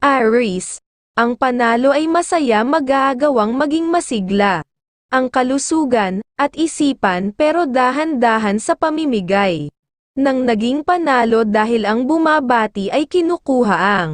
Aries, ang panalo ay masaya magagawang maging masigla. Ang kalusugan, at isipan pero dahan-dahan sa pamimigay. Nang naging panalo dahil ang bumabati ay kinukuha ang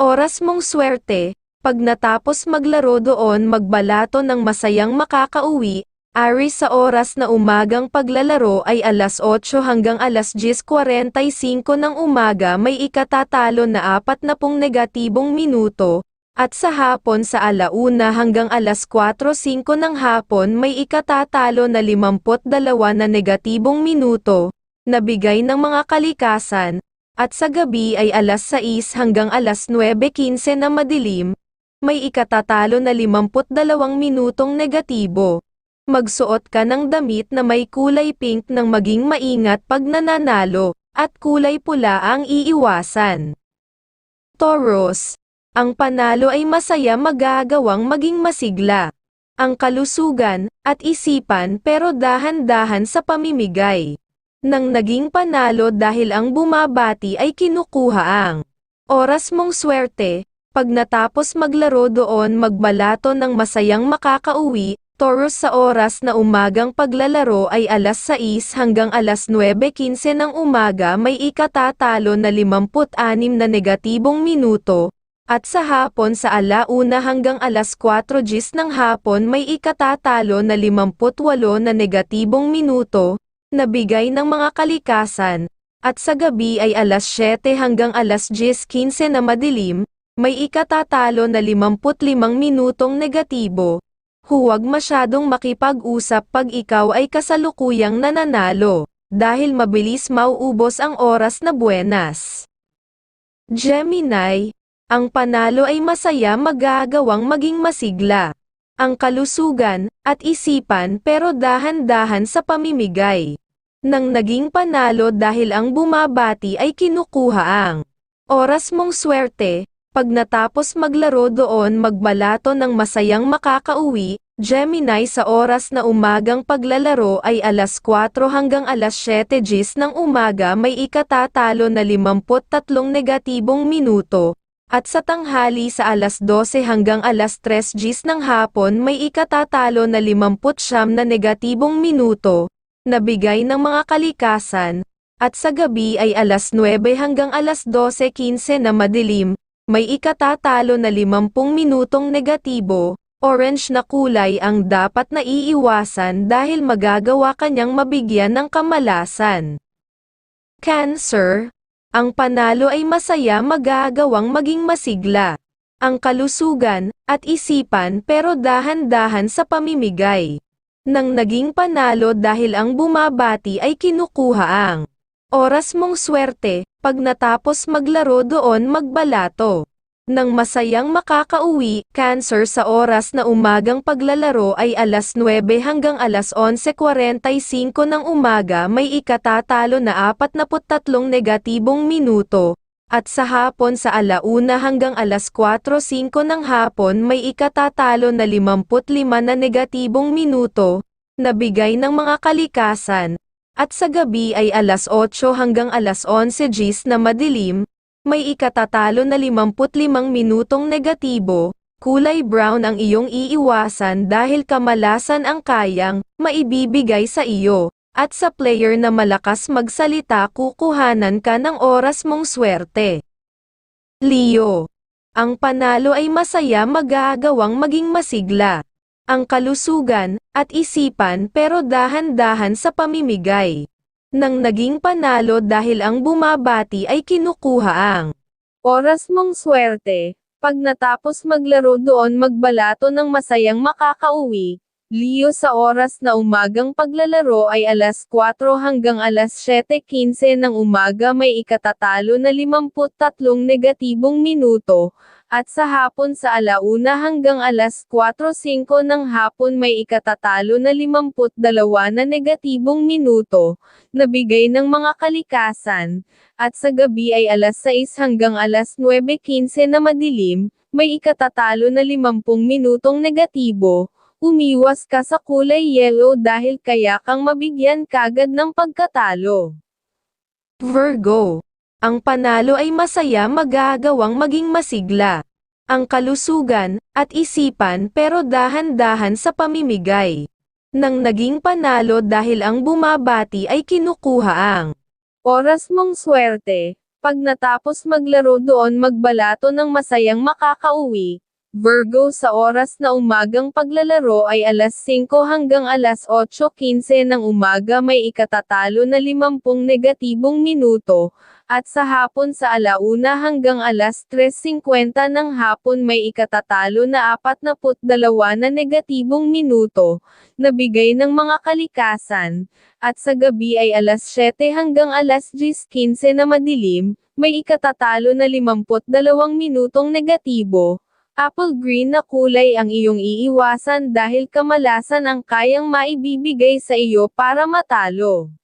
oras mong swerte, pag natapos maglaro doon magbalato ng masayang makakauwi, Aries sa oras na umagang paglalaro ay alas 8 hanggang alas 10.45 ng umaga may ikatatalo na 40 negatibong minuto, at sa hapon sa alauna hanggang alas 4.05 ng hapon may ikatatalo na 52 na negatibong minuto, na bigay ng mga kalikasan, at sa gabi ay alas 6 hanggang alas 9.15 na madilim, may ikatatalo na 52 minutong negatibo. Magsuot ka ng damit na may kulay pink nang maging maingat pag nananalo, at kulay pula ang iiwasan. Taurus, ang panalo ay masaya magagawang maging masigla. Ang kalusugan, at isipan pero dahan-dahan sa pamimigay. Nang naging panalo dahil ang bumabati ay kinukuha ang oras mong swerte, pag natapos maglaro doon magbalato ng masayang makakauwi, Taurus sa oras na umagang paglalaro ay alas 6 hanggang alas 9.15 ng umaga may ikatatalo na 56 na negatibong minuto, at sa hapon sa alauna hanggang alas 4 gis ng hapon may ikatatalo na 58 na negatibong minuto, na bigay ng mga kalikasan, at sa gabi ay alas 7 hanggang alas 10.15 na madilim, may ikatatalo na 55 minutong negatibo. Huwag masyadong makipag-usap pag ikaw ay kasalukuyang nananalo, dahil mabilis mauubos ang oras na buenas. Gemini, ang panalo ay masaya magagawang maging masigla. Ang kalusugan, at isipan pero dahan-dahan sa pamimigay. Nang naging panalo dahil ang bumabati ay kinukuha ang oras mong swerte, pag natapos maglaro doon magbalato ng masayang makakauwi, Gemini sa oras na umagang paglalaro ay alas 4 hanggang alas 7 gis ng umaga may ikatatalo na 53 negatibong minuto, at sa tanghali sa alas 12 hanggang alas 3 gis ng hapon may ikatatalo na 59 na negatibong minuto, na bigay ng mga kalikasan, at sa gabi ay alas 9 hanggang alas 12.15 na madilim, may ikatatalo na 50 minutong negatibo, orange na kulay ang dapat na iiwasan dahil magagawa kanyang mabigyan ng kamalasan. Cancer, ang panalo ay masaya magagawang maging masigla. Ang kalusugan, at isipan pero dahan-dahan sa pamimigay. Nang naging panalo dahil ang bumabati ay kinukuha ang oras mong swerte, pag natapos maglaro doon magbalato. Nang masayang makakauwi, Cancer sa oras na umagang paglalaro ay alas 9 hanggang alas 11.45 ng umaga may ikatatalo na 43 negatibong minuto, at sa hapon sa alauna hanggang alas 4.05 ng hapon may ikatatalo na 55 na negatibong minuto, na bigay ng mga kalikasan, at sa gabi ay alas 8 hanggang alas 11 gis na madilim, may ikatatalo na 55 minutong negatibo, kulay brown ang iyong iiwasan dahil kamalasan ang kayang maibibigay sa iyo, at sa player na malakas magsalita kukuhanan ka ng oras mong swerte. Leo. Ang panalo ay masaya magagawang maging masigla. Ang kalusugan, at isipan pero dahan-dahan sa pamimigay nang naging panalo dahil ang bumabati ay kinukuha ang oras mong swerte. Pag natapos maglaro doon magbalato ng masayang makakauwi, Leo sa oras na umagang paglalaro ay alas 4 hanggang alas 7.15 ng umaga may ikatatalo na 53 negatibong minuto, at sa hapon sa alauna hanggang alas 4.05 ng hapon may ikatatalo na 52 na negatibong minuto, na bigay ng mga kalikasan, at sa gabi ay alas 6 hanggang alas 9.15 na madilim, may ikatatalo na 50 minutong negatibo, umiwas ka sa kulay yellow dahil kaya kang mabigyan kagad ng pagkatalo. Virgo Ang panalo ay masaya magagawang maging masigla. Ang kalusugan, at isipan pero dahan-dahan sa pamimigay. Nang naging panalo dahil ang bumabati ay kinukuha ang oras mong swerte, pag natapos maglaro doon magbalato ng masayang makakauwi, Virgo sa oras na umagang paglalaro ay alas 5 hanggang alas 8.15 ng umaga may ikatatalo na 50 negatibong minuto, at sa hapon sa alauna hanggang alas 3.50 ng hapon may ikatatalo na 42 na negatibong minuto, na bigay ng mga kalikasan, at sa gabi ay alas 7 hanggang alas 10.15 na madilim, may ikatatalo na 52 minutong negatibo, Apple green na kulay ang iyong iiwasan dahil kamalasan ang kayang maibibigay sa iyo para matalo.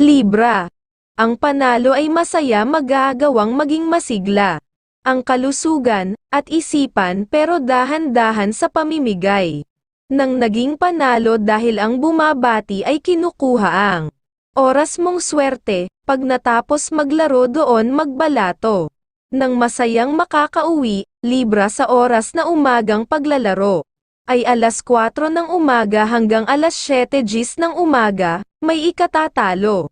Libra. Ang panalo ay masaya magagawang maging masigla. Ang kalusugan, at isipan pero dahan-dahan sa pamimigay. Nang naging panalo dahil ang bumabati ay kinukuha ang oras mong swerte, pag natapos maglaro doon magbalato. Nang masayang makakauwi, Libra sa oras na umagang paglalaro. Ay alas 4 ng umaga hanggang alas 7 gis ng umaga, may ikatatalo.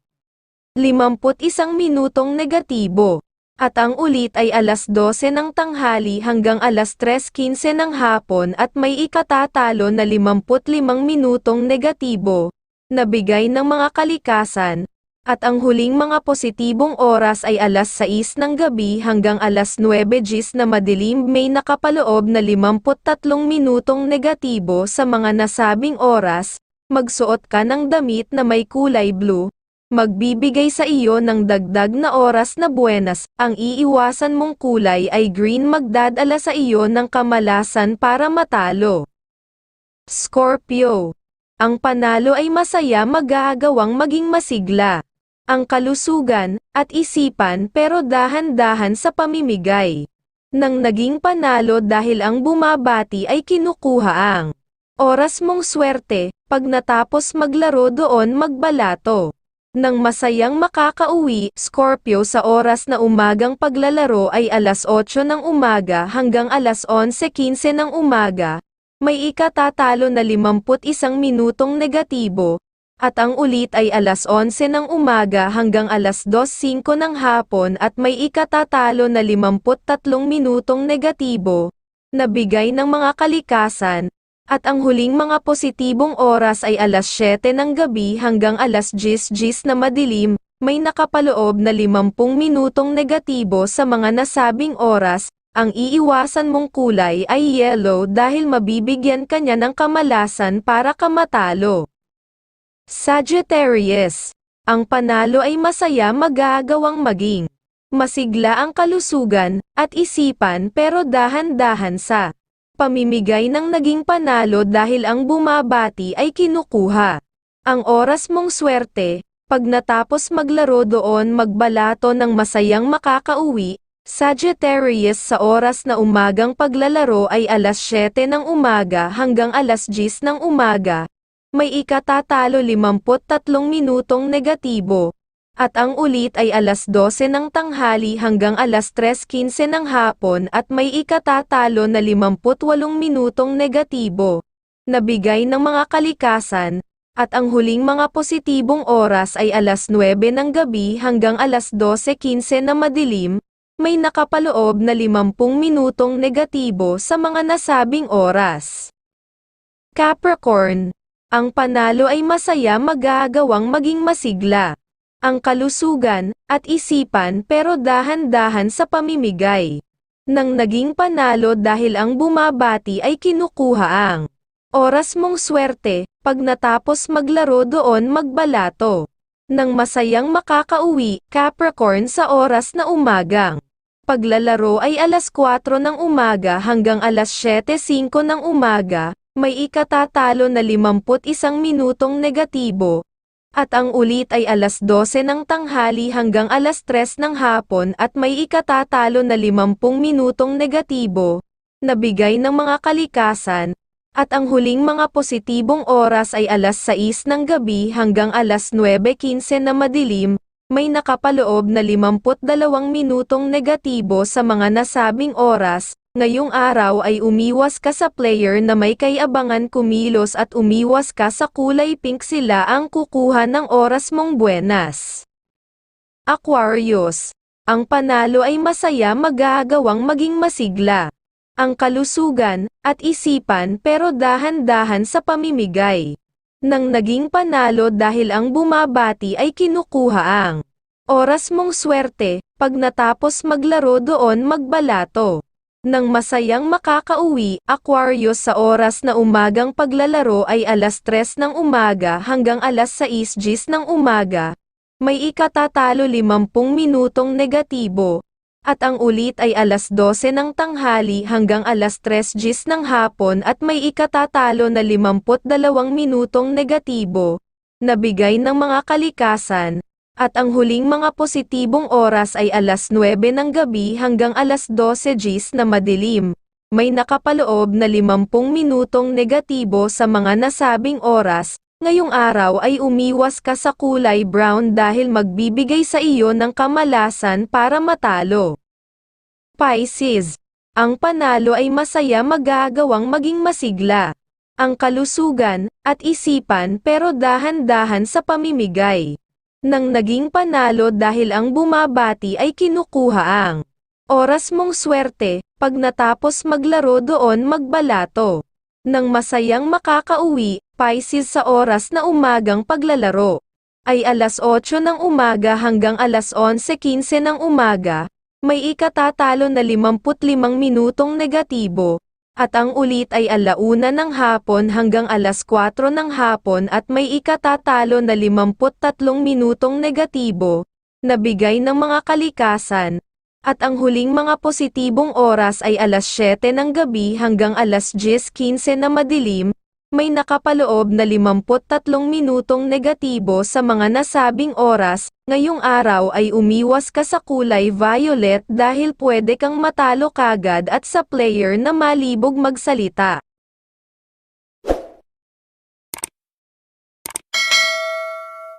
51 minutong negatibo. At ang ulit ay alas 12 ng tanghali hanggang alas 3.15 ng hapon at may ikatatalo na 55 minutong negatibo, na bigay ng mga kalikasan, at ang huling mga positibong oras ay alas 6 ng gabi hanggang alas 9 gis na madilim may nakapaloob na 53 minutong negatibo sa mga nasabing oras, magsuot ka ng damit na may kulay blue, magbibigay sa iyo ng dagdag na oras na buenas, ang iiwasan mong kulay ay green magdadala sa iyo ng kamalasan para matalo. Scorpio. Ang panalo ay masaya magagawang maging masigla ang kalusugan, at isipan pero dahan-dahan sa pamimigay. Nang naging panalo dahil ang bumabati ay kinukuha ang oras mong swerte, pag natapos maglaro doon magbalato. Nang masayang makakauwi, Scorpio sa oras na umagang paglalaro ay alas 8 ng umaga hanggang alas 11.15 ng umaga, may ikatatalo na 51 minutong negatibo, at ang ulit ay alas 11 ng umaga hanggang alas 2.05 ng hapon at may ikatatalo na 53 minutong negatibo, na bigay ng mga kalikasan, at ang huling mga positibong oras ay alas 7 ng gabi hanggang alas 10 10 na madilim, may nakapaloob na 50 minutong negatibo sa mga nasabing oras, ang iiwasan mong kulay ay yellow dahil mabibigyan kanya ng kamalasan para kamatalo. Sagittarius. Ang panalo ay masaya magagawang maging masigla ang kalusugan at isipan pero dahan-dahan sa pamimigay ng naging panalo dahil ang bumabati ay kinukuha. Ang oras mong swerte, pag natapos maglaro doon magbalato ng masayang makakauwi, Sagittarius sa oras na umagang paglalaro ay alas 7 ng umaga hanggang alas 10 ng umaga, may ikatatalo 53 minutong negatibo, at ang ulit ay alas 12 ng tanghali hanggang alas 3.15 ng hapon at may ikatatalo na 58 minutong negatibo, na bigay ng mga kalikasan, at ang huling mga positibong oras ay alas 9 ng gabi hanggang alas 12.15 na madilim, may nakapaloob na 50 minutong negatibo sa mga nasabing oras. Capricorn ang panalo ay masaya magagawang maging masigla. Ang kalusugan, at isipan pero dahan-dahan sa pamimigay. Nang naging panalo dahil ang bumabati ay kinukuha ang oras mong swerte, pag natapos maglaro doon magbalato. Nang masayang makakauwi, Capricorn sa oras na umagang. Paglalaro ay alas 4 ng umaga hanggang alas 7.05 ng umaga, may ikatatalo na 51 minutong negatibo, at ang ulit ay alas 12 ng tanghali hanggang alas 3 ng hapon at may ikatatalo na 50 minutong negatibo, na bigay ng mga kalikasan, at ang huling mga positibong oras ay alas 6 ng gabi hanggang alas 9.15 na madilim, may nakapaloob na 52 minutong negatibo sa mga nasabing oras, ngayong araw ay umiwas ka sa player na may kayabangan kumilos at umiwas ka sa kulay pink sila ang kukuha ng oras mong buenas. Aquarius, ang panalo ay masaya magagawang maging masigla. Ang kalusugan, at isipan pero dahan-dahan sa pamimigay. Nang naging panalo dahil ang bumabati ay kinukuha ang oras mong swerte, pag natapos maglaro doon magbalato. Nang masayang makakauwi, Aquarius sa oras na umagang paglalaro ay alas 3 ng umaga hanggang alas 6 gis ng umaga. May ikatatalo 50 minutong negatibo, at ang ulit ay alas 12 ng tanghali hanggang alas 3 gis ng hapon at may ikatatalo na 52 minutong negatibo, na bigay ng mga kalikasan, at ang huling mga positibong oras ay alas 9 ng gabi hanggang alas 12 gis na madilim. May nakapaloob na 50 minutong negatibo sa mga nasabing oras, ngayong araw ay umiwas ka sa kulay brown dahil magbibigay sa iyo ng kamalasan para matalo. Pisces. Ang panalo ay masaya magagawang maging masigla. Ang kalusugan, at isipan pero dahan-dahan sa pamimigay. Nang naging panalo dahil ang bumabati ay kinukuha ang oras mong swerte, pag natapos maglaro doon magbalato. Nang masayang makakauwi, Pisces sa oras na umagang paglalaro, ay alas 8 ng umaga hanggang alas 11.15 ng umaga, may ikatatalo na 55 minutong negatibo, at ang ulit ay alauna ng hapon hanggang alas 4 ng hapon at may ikatatalo na 53 minutong negatibo, na bigay ng mga kalikasan, at ang huling mga positibong oras ay alas 7 ng gabi hanggang alas 10.15 na madilim, may nakapaloob na 53 minutong negatibo sa mga nasabing oras, ngayong araw ay umiwas ka sa kulay violet dahil pwede kang matalo kagad at sa player na malibog magsalita.